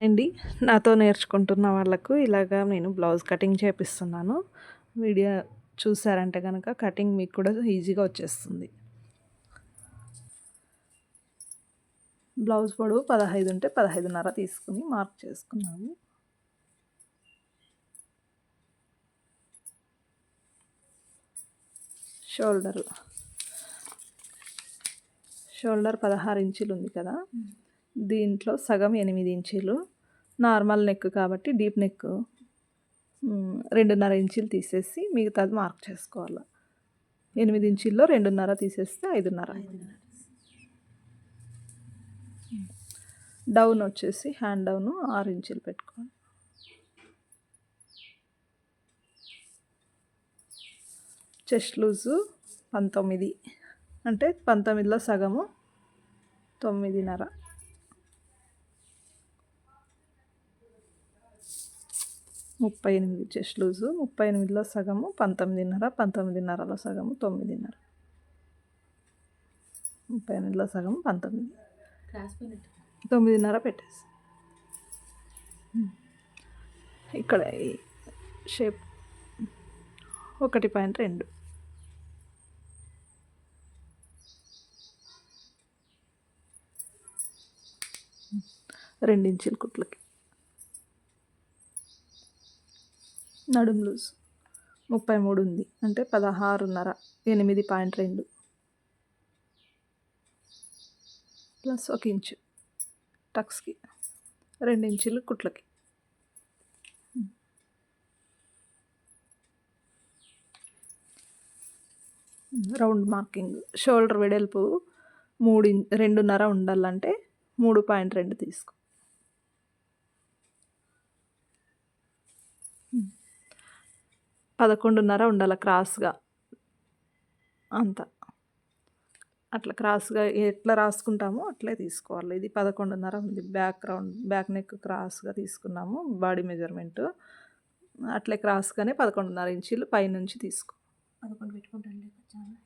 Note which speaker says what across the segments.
Speaker 1: అండి. నాతో నేర్చుకుంటున్న వాళ్ళకు ఇలాగా నేను బ్లౌజ్ కటింగ్ చేపిస్తున్నాను. వీడియో చూసారంటే కనుక కటింగ్ మీకు కూడా ఈజీగా వచ్చేస్తుంది. బ్లౌజ్ పొడవు పదహైదు ఉంటే పదహైదున్నర తీసుకుని మార్క్ చేసుకున్నాము. షోల్డర్. షోల్డర్ పదహారు ఇంచులు ఉంది కదా. దీంట్లో సగం ఎనిమిది ఇంచీలు నార్మల్ నెక్ కాబట్టి డీప్ నెక్ రెండున్నర ఇంచీలు తీసేసి మిగతాది మార్క్ చేసుకోవాలి. ఎనిమిది ఇంచీల్లో రెండున్నర తీసేస్తే ఐదున్నర. డౌన్ వచ్చేసి హ్యాండ్ డౌన్ ఆరు ఇంచీలు పెట్టుకోవాలి. చెస్ట్ లూజు పంతొమ్మిది. అంటే పంతొమ్మిదిలో సగము తొమ్మిదిన్నర. ముప్పై ఎనిమిది చెస్ట్ లూజు ముప్పై ఎనిమిదిలో సగము పంతొమ్మిదిన్నర పంతొమ్మిదిన్నరలో సగము తొమ్మిదిన్నర. ముప్పై ఎనిమిదిలో సగము పంతొమ్మిది. తొమ్మిదిన్నర పెట్టేసి. ఇక్కడ ఈ షేప్ ఒకటి పాయింట్ రెండు. రెండించుల కుట్లకి. నడుం లూజ్. ముప్పై మూడు ఉంది. అంటే పదహారున్నర. ఎనిమిది పాయింట్ రెండు. ప్లస్ ఒక ఇంచు. టక్స్కి. రెండు ఇంచులు కుట్లకి. Round marking. షోల్డర్ వెడల్పు మూడు రెండున్నర ఉండాలంటే మూడు పాయింట్ రెండు తీసుకో. పదకొండున్నర ఉండాలి క్రాస్గా. అంత. అట్లా క్రాస్గా ఎట్లా రాసుకుంటామో అట్లే తీసుకోవాలి. ఇది పదకొండున్నర ఉంది. బ్యాక్ రౌండ్ బ్యాక్ నెక్ క్రాస్గా తీసుకున్నాము బాడీ మెజర్మెంట్. అట్లే క్రాస్గానే పదకొండున్నర ఇంచీలు పైనుంచి తీసుకో.
Speaker 2: పదకొండు పెట్టుకుంటాను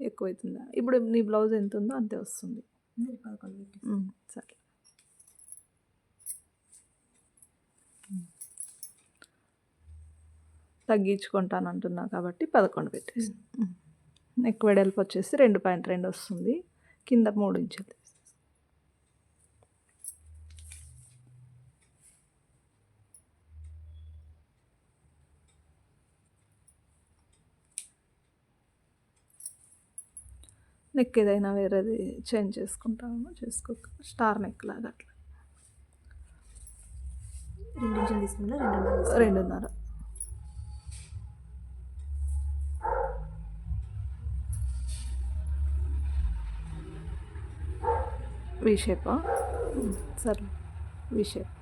Speaker 1: ఎక్కువ అవుతుందా ఇప్పుడు నీ బ్లౌజ్ ఎంత ఉందో అంతే వస్తుంది. సరే. తగ్గించుకుంటాను అంటున్నా కాబట్టి పదకొండు పెట్టేసి. నెక్ వెడల్పు వచ్చేసి రెండు పాయింట్ రెండు వస్తుంది. కింద మూడు ఇంచులు. నెక్ ఏదైనా వేరేది చేంజ్ చేసుకుంటాము చేసుకో స్టార్ నెక్ లాగా అట్లా.
Speaker 2: రెండున్నర.
Speaker 1: వి షేపా సరే వి షేప్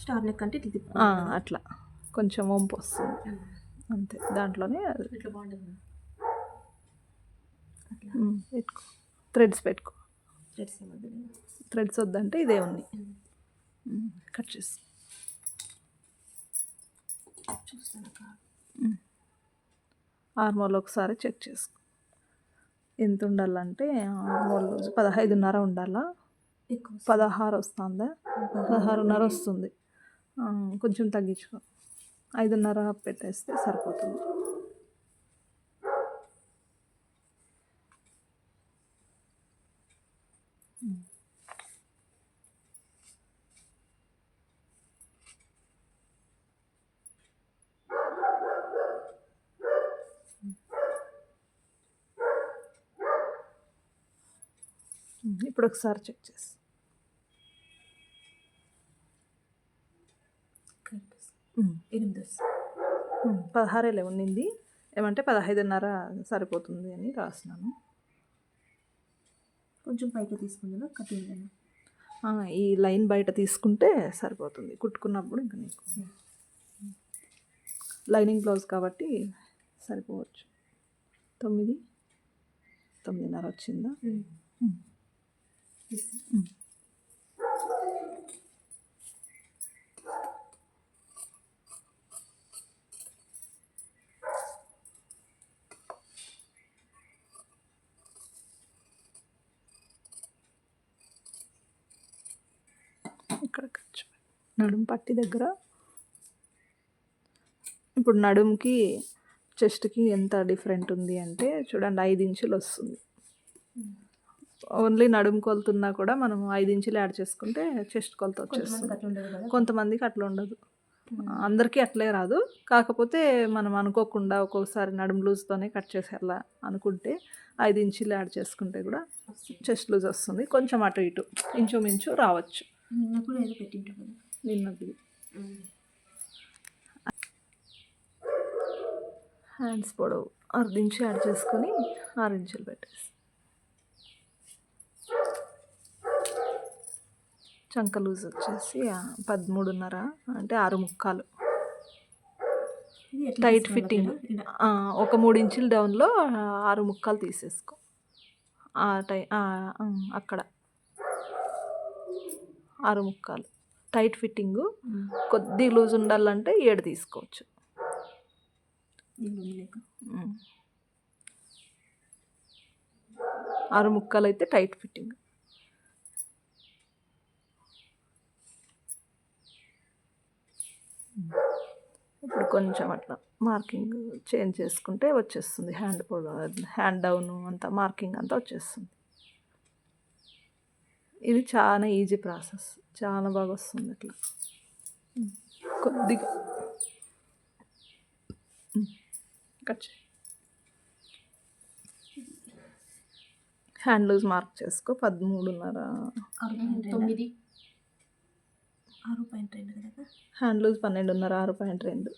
Speaker 2: స్టార్ నెక్ అంటే
Speaker 1: అట్లా. కొంచెం వంపు వస్తుంది. అంతే. దాంట్లోనే పెట్టుకో. థ్రెడ్స్ పెట్టుకో.
Speaker 2: థ్రెడ్స్
Speaker 1: థ్రెడ్స్ వద్దంటే ఇదే ఉంది. కట్ చేసి ఆర్మోల్ ఒకసారి చెక్ చేసుకో. ఎంత ఉండాలంటే ఆర్మోల్ పదహైదున్నర ఉండాలా?
Speaker 2: ఎక్కువ
Speaker 1: పదహారు వస్తుందా పదహారున్నర వస్తుంది కొంచెం తగ్గించుకో. ఐదున్నర పెట్టేస్తే సరిపోతుంది. ఇప్పుడు ఒకసారి చెక్ చేసి
Speaker 2: ఎనిమిది
Speaker 1: పదహారేలే ఉండింది ఏమంటే పదహైదున్నర సరిపోతుంది అని రాసినాను.
Speaker 2: కొంచెం పైకి తీసుకుందా కటింగ్
Speaker 1: ఈ లైన్ బయట తీసుకుంటే సరిపోతుంది. కుట్టుకున్నప్పుడు ఇంకా నీకు. లైనింగ్ బ్లౌజ్ కాబట్టి సరిపోవచ్చు. తొమ్మిది తొమ్మిదిన్నర వచ్చిందా. ఇక్కడ ఖర్చు నడుము పట్టి దగ్గర. ఇప్పుడు నడుముకి చెస్ట్కి ఎంత డిఫరెంట్ ఉంది అంటే చూడండి ఐదు ఇంచులు వస్తుంది ఓన్లీ నడుము కొలుతున్నా కూడా మనం ఐదు ఇంచులు యాడ్ చేసుకుంటే చెస్ట్ కొలత వచ్చేస్తుంది. కొంతమందికి అట్లా ఉండదు. అందరికీ అట్లే రాదు. కాకపోతే మనం అనుకోకుండా ఒక్కొక్కసారి నడుము లూజ్తోనే కట్ చేసేలా అనుకుంటే ఐదు ఇంచులు యాడ్ చేసుకుంటే కూడా చెస్ట్ లూజ్ వస్తుంది. కొంచెం అటు ఇటు ఇంచుమించు రావచ్చు. నిన్నది. హ్యాండ్స్ పొడవు అర్ధ ఇంచు యాడ్ చేసుకొని ఆరు ఇంచులు పెట్టేసి. చంక లూజ్ వచ్చేసి పదమూడున్నర అంటే ఆరు ముక్కాలు. టైట్ ఫిట్టింగ్ ఒక మూడు ఇంచులు డౌన్లో ఆరు ముక్కలు తీసేసుకో. ఆ టై అక్కడ. ఆరు ముక్కలు. Tight fitting. కొద్ది లూజ్ ఉండాలంటే ఏడు తీసుకోవచ్చు. ఆరు ముక్కలు అయితే టైట్ ఫిట్టింగ్ ఇప్పుడు కొంచెం అట్లా మార్కింగ్ చేంజ్ చేసుకుంటే వచ్చేస్తుంది. హ్యాండ్ పొడవు హ్యాండ్ డౌన్ అంతా మార్కింగ్ అంతా వచ్చేస్తుంది. ఇది చాలా ఈజీ ప్రాసెస్. చాలా బాగా వస్తుంది అట్లా. కొద్దిగా. కట్ హ్యాండ్ లూజ్ మార్క్ చేసుకో. పదమూడున్నర.
Speaker 2: తొమ్మిది. ఆరు పాయింట్ రెండు కదా
Speaker 1: హ్యాండ్ లూజ్ పన్నెండున్నర ఆరు పాయింట్ రెండు.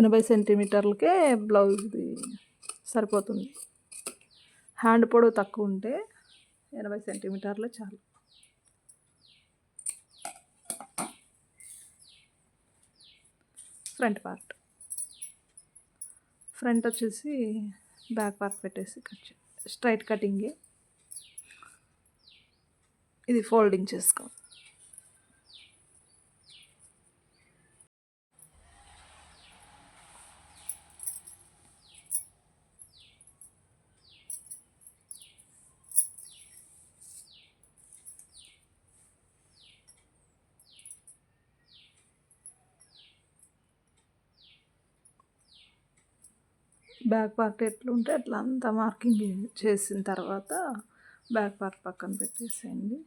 Speaker 1: ఎనభై సెంటీమీటర్లకే బ్లౌజ్ది సరిపోతుంది. హ్యాండ్ పొడవు తక్కువ ఉంటే ఎనభై సెంటీమీటర్లే చాలు. Front part. ఫ్రంట్ వచ్చేసి బ్యాక్ పార్ట్ పెట్టేసి కట్ స్ట్రైట్ కటింగే. ఇది ఫోల్డింగ్ చేసుకోవాలి. బ్యాక్ పార్ట్ ఎట్లుంటే అట్లా అంతా మార్కింగ్ చేసిన తర్వాత బ్యాక్ పార్ట్ పక్కన పెట్టేసేయండి.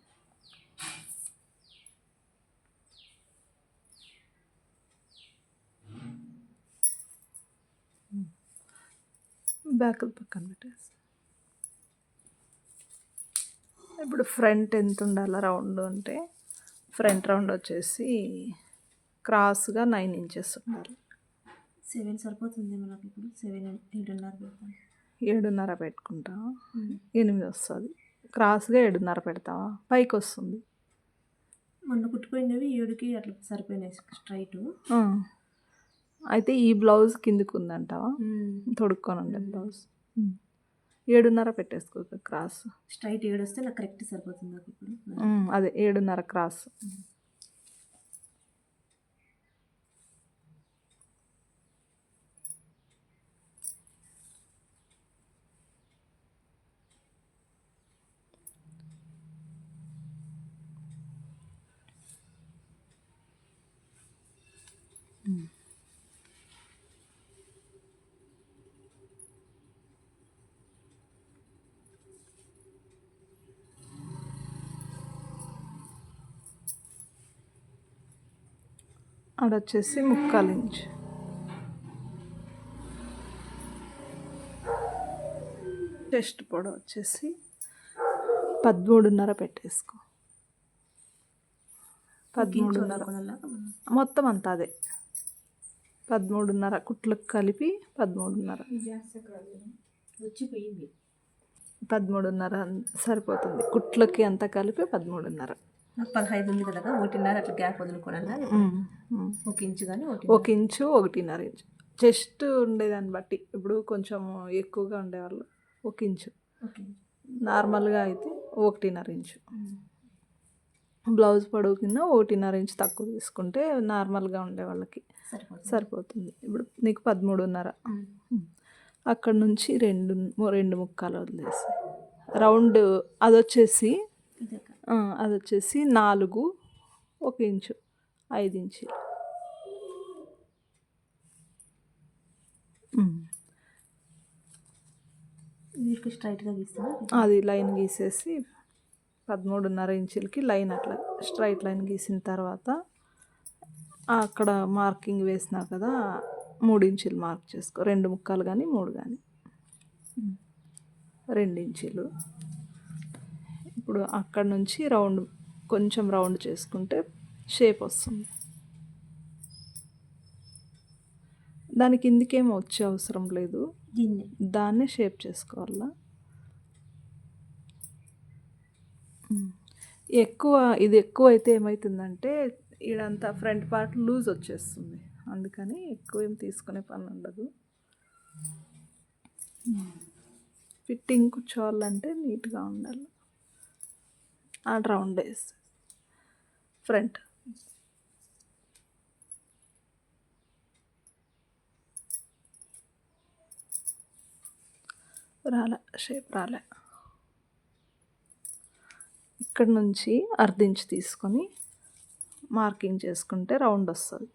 Speaker 1: బ్యాక్ పక్కన పెట్టేసి ఇప్పుడు ఫ్రంట్ ఎంత ఉండాలి రౌండ్ అంటే ఫ్రంట్ రౌండ్ వచ్చేసి క్రాస్గా నైన్ ఇంచెస్ ఉండాలి.
Speaker 2: సెవెన్ సరిపోతుంది మనకి ఇప్పుడు. సెవెన్ ఏడున్నర పెడతాను.
Speaker 1: ఏడున్నర పెట్టుకుంటావా? ఎనిమిది వస్తుంది. క్రాస్గా ఏడున్నర పెడతావా? పైకి వస్తుంది.
Speaker 2: మొన్న కుట్టుపోయినవి ఏడుకి అట్లా సరిపోయినాయి స్ట్రైట్.
Speaker 1: అయితే ఈ బ్లౌజ్ కిందికి ఉందంటావా తొడుక్కొని ఉండే బ్లౌజ్. ఏడున్నర పెట్టేసుకో క్రాస్.
Speaker 2: స్ట్రైట్ ఏడు వస్తే నాకు కరెక్ట్ సరిపోతుంది నాకు ఇప్పుడు.
Speaker 1: అదే ఏడున్నర క్రాస్. ఆడొచ్చేసి ముక్కాలు ఇంచ్. చెస్ట్ పొడవు వచ్చేసి పదమూడున్నర పెట్టేసుకో. పదమూడున్నర. మొత్తం అంతా అదే. పదమూడున్నర కుట్లకు కలిపి పదమూడున్నర. పదమూడున్నర సరిపోతుంది. కుట్లకి అంతా కలిపి పదమూడున్నర.
Speaker 2: నాకు పదహైదు ఉంది కదా ఒకటిన్నర అట్లా గ్యాప్ వదులుకోవాలా. ఒక ఇంచు కానీ
Speaker 1: ఒక ఇంచు ఒకటిన్నర ఇంచు. చెస్ట్ ఉండేదాన్ని బట్టి. ఇప్పుడు కొంచెం ఎక్కువగా ఉండేవాళ్ళు ఒక ఇంచు. నార్మల్గా అయితే ఒకటిన్నర ఇంచు. బ్లౌజ్ పొడవు కింద ఒకటిన్నర ఇంచ్ తక్కువ తీసుకుంటే నార్మల్గా ఉండే వాళ్ళకి
Speaker 2: సరిపోతుంది.
Speaker 1: ఇప్పుడు నీకు పదమూడున్నర. అక్కడ నుంచి రెండు రెండు ముక్కలు వదిలేసి రౌండ్ అది వచ్చేసి అది వచ్చేసి నాలుగు ఒక ఇంచు ఐదు
Speaker 2: గీస్తాను
Speaker 1: అది లైన్ గీసేసి పదమూడున్నర ఇంచులకి లైన్ అట్లా స్ట్రైట్ లైన్ గీసిన తర్వాత అక్కడ మార్కింగ్ వేసినా కదా మూడు ఇంచులు మార్క్ చేసుకో రెండు ముక్కలు కానీ మూడు కానీ రెండు ఇంచులు. ఇప్పుడు అక్కడ నుంచి రౌండ్ కొంచెం రౌండ్ చేసుకుంటే షేప్ వస్తుంది. దాని కిందికేమో వచ్చే అవసరం లేదు.
Speaker 2: దీన్ని
Speaker 1: దాన్నే షేప్ చేసుకోవాలా. ఎక్కువ ఇది ఎక్కువ అయితే ఏమవుతుందంటే ఇదంతా ఫ్రంట్ పార్ట్ లూజ్ వచ్చేస్తుంది. అందుకని ఎక్కువ ఏం తీసుకునే పని ఉండదు. ఫిట్టింగ్ కూర్చోవాలంటే నీట్గా ఉండాలి. ఆ రౌండ్ వేసి ఫ్రంట్. రాలే షేప్ రాలే. ఇక్కడ నుంచి అర్ధించి తీసుకొని మార్కింగ్ చేసుకుంటే రౌండ్ వస్తుంది.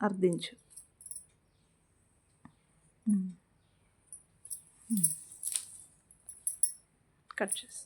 Speaker 1: అర్ధించు కట్ చేసి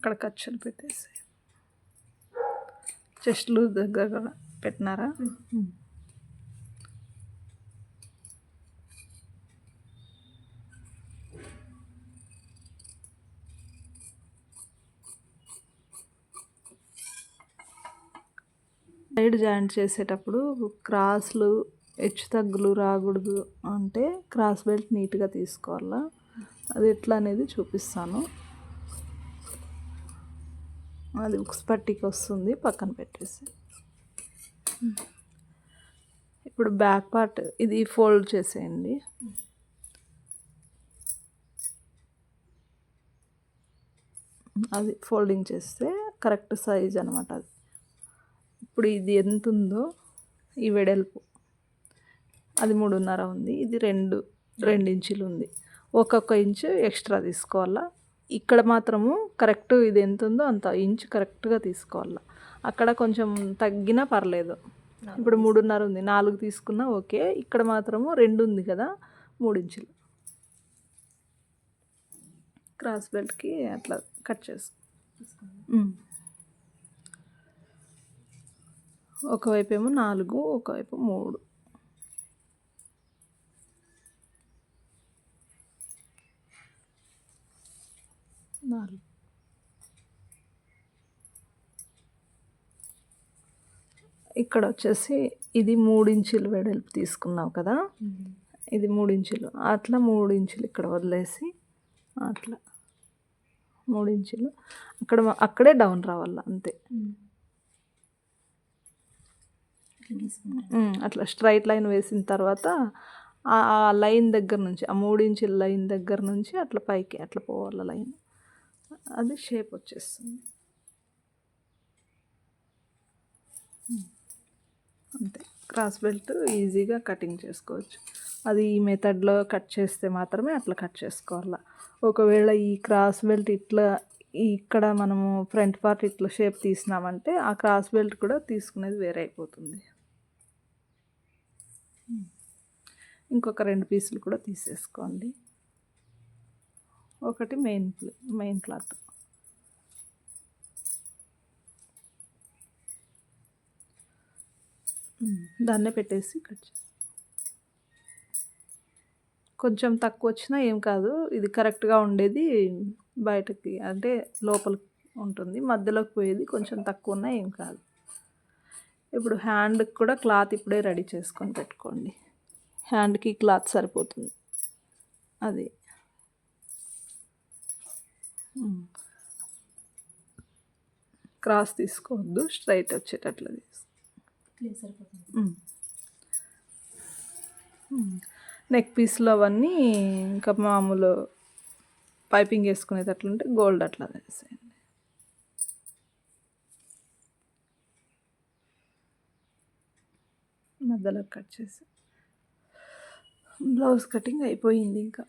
Speaker 1: అక్కడ ఖర్చులు పెట్టేసి చెస్ట్లు దగ్గర కూడా పెట్టినారా? సైడ్ జాయింట్ చేసేటప్పుడు క్రాస్లు హెచ్చు తగ్గులు రాకూడదు అంటే క్రాస్ బెల్ట్ నీట్గా తీసుకోవాలా? అది ఎట్లా అనేది చూపిస్తాను. అది ఉక్స్ పట్టికి వస్తుంది పక్కన పెట్టేసి. ఇప్పుడు బ్యాక్ పార్ట్ ఇది ఫోల్డ్ చేసేయండి. అది ఫోల్డింగ్ చేస్తే కరెక్ట్ సైజ్ అనమాట అది. ఇప్పుడు ఇది ఎంత ఉందో ఈ వెడల్పు. అది మూడున్నర ఉంది ఇది రెండు రెండు ఇంచులు ఉంది. ఒక్కొక్క ఇంచు ఎక్స్ట్రా తీసుకోవాలా? ఇక్కడ మాత్రము కరెక్ట్ ఇది ఎంత ఉందో అంత ఇంచు కరెక్ట్గా తీసుకోవాలా. అక్కడ కొంచెం తగ్గినా పర్లేదు. ఇప్పుడు మూడున్నర ఉంది. నాలుగు తీసుకున్నా ఓకే. ఇక్కడ మాత్రము రెండు ఉంది కదా మూడు ఇంచులు. క్రాస్ బెల్ట్కి అట్లా కట్ చేసుకో ఉమ్. ఒకవైపు ఏమో నాలుగు ఒకవైపు మూడు. నాలుగు ఇక్కడ వచ్చేసి ఇది ఇంచులు వెడల్పు తీసుకున్నావు కదా? ఇది ఇంచులు అట్లా మూడు ఇంచులు ఇక్కడ వదిలేసి అట్లా ఇంచులు అక్కడ అక్కడే డౌన్ రావాల అంతే. అట్లా స్ట్రైట్ లైన్ వేసిన తర్వాత ఆ లైన్ దగ్గర నుంచి ఆ ఇంచుల లైన్ దగ్గర నుంచి అట్లా పైకి అట్లా పోవాలి లైన్. అది షేప్ వచ్చేస్తుంది. అంతే. క్రాస్ బెల్ట్ ఈజీగా కటింగ్ చేసుకోవచ్చు. అది ఈ మెథడ్లో కట్ చేస్తే మాత్రమే అట్లా కట్ చేసుకోవాలి. ఒకవేళ ఈ క్రాస్ బెల్ట్ ఇట్లా ఇక్కడ మనము ఫ్రంట్ పార్ట్ ఇట్లా షేప్ తీసినామంటే ఆ క్రాస్ బెల్ట్ కూడా తీసుకునేది వేరే అయిపోతుంది. ఇంకొక రెండు పీసులు కూడా తీసేసుకోండి. ఒకటి మెయిన్ మెయిన్ క్లాత్. దాన్నే పెట్టేసి కట్ కొంచెం తక్కువ వచ్చినా ఏం కాదు ఇది కరెక్ట్గా ఉండేది బయటకి అంటే లోపలికి ఉంటుంది మధ్యలోకి పోయేది కొంచెం తక్కువ ఉన్నా ఏం కాదు. ఇప్పుడు హ్యాండ్కి కూడా క్లాత్ ఇప్పుడే రెడీ చేసుకొని పెట్టుకోండి. హ్యాండ్కి క్లాత్ సరిపోతుంది. అది. క్రాస్ తీసుకోవద్దు స్ట్రైట్ వచ్చేటట్లు తీసుకో. నెక్ పీస్లో అవన్నీ ఇంకా మామూలు పైపింగ్ వేసుకునేటట్లుంటే గోల్డ్ అట్లా వేసేయండి. మధ్యలో కట్ చేసి. బ్లౌజ్ కటింగ్ అయిపోయింది ఇంకా.